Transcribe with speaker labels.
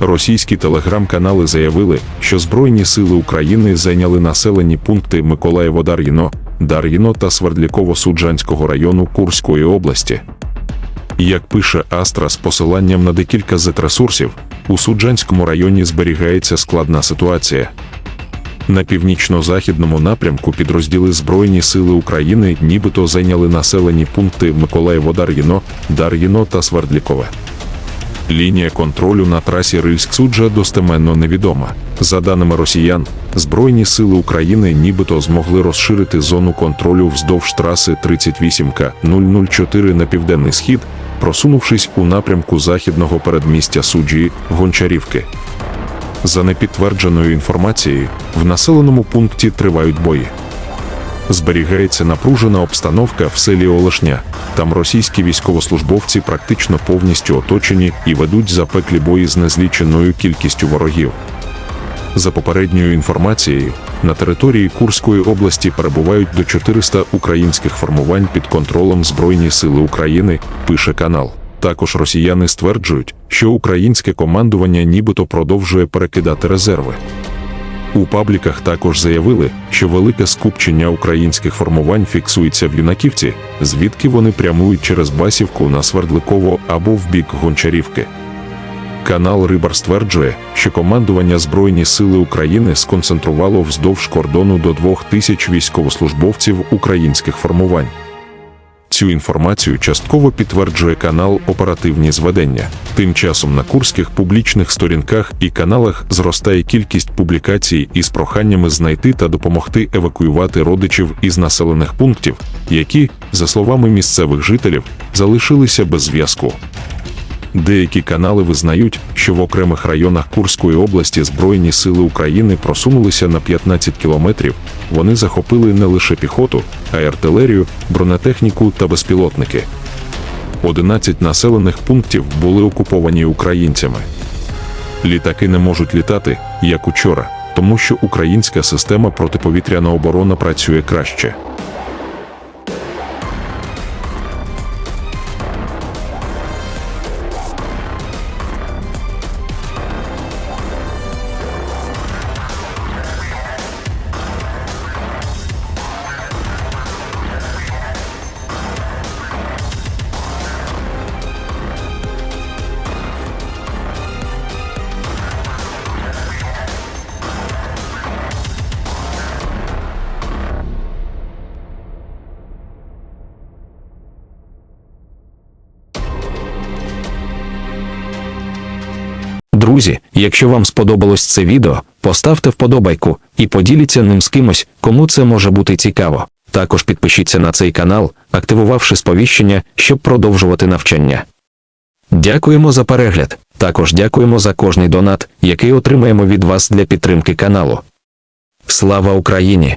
Speaker 1: Російські телеграм-канали заявили, що Збройні сили України зайняли населені пункти Миколаєво-Дар'їно, Дар'їно та Свердліково-Суджанського району Курської області. Як пише Астра з посиланням на декілька зетресурсів, у Суджанському районі зберігається складна ситуація. На північно-західному напрямку підрозділи Збройні сили України нібито зайняли населені пункти Миколаєво-Дар'їно, Дар'їно та Свердлікове. Лінія контролю на трасі Рильськ-Суджа достеменно невідома. За даними росіян, Збройні сили України нібито змогли розширити зону контролю вздовж траси 38К 004 на південний схід, просунувшись у напрямку західного передмістя Суджії Гончарівки. За непідтвердженою інформацією, в населеному пункті тривають бої. Зберігається напружена обстановка в селі Олешня. Там російські військовослужбовці практично повністю оточені і ведуть запеклі бої з незліченою кількістю ворогів. За попередньою інформацією, на території Курської області перебувають до 400 українських формувань під контролем Збройні Сили України, пише канал. Також росіяни стверджують, що українське командування нібито продовжує перекидати резерви. У пабліках також заявили, що велике скупчення українських формувань фіксується в Юнаківці, звідки вони прямують через Басівку на Свердликово або в бік Гончарівки. Канал Рибар стверджує, що командування Збройні Сили України сконцентрувало вздовж кордону до двох тисяч військовослужбовців українських формувань. Цю інформацію частково підтверджує канал Оперативні зведення. Тим часом на курських публічних сторінках і каналах зростає кількість публікацій із проханнями знайти та допомогти евакуювати родичів із населених пунктів, які, за словами місцевих жителів, залишилися без зв'язку. Деякі канали визнають, що в окремих районах Курської області Збройні сили України просунулися на 15 кілометрів. Вони захопили не лише піхоту, а й артилерію, бронетехніку та безпілотники. 11 населених пунктів були окуповані українцями. Літаки не можуть літати, як учора, тому що українська система протиповітряна оборона працює краще.
Speaker 2: Друзі, якщо вам сподобалось це відео, поставте вподобайку і поділіться ним з кимось, кому це може бути цікаво. Також підпишіться на цей канал, активувавши сповіщення, щоб продовжувати навчання. Дякуємо за перегляд. Також дякуємо за кожний донат, який отримаємо від вас для підтримки каналу. Слава Україні!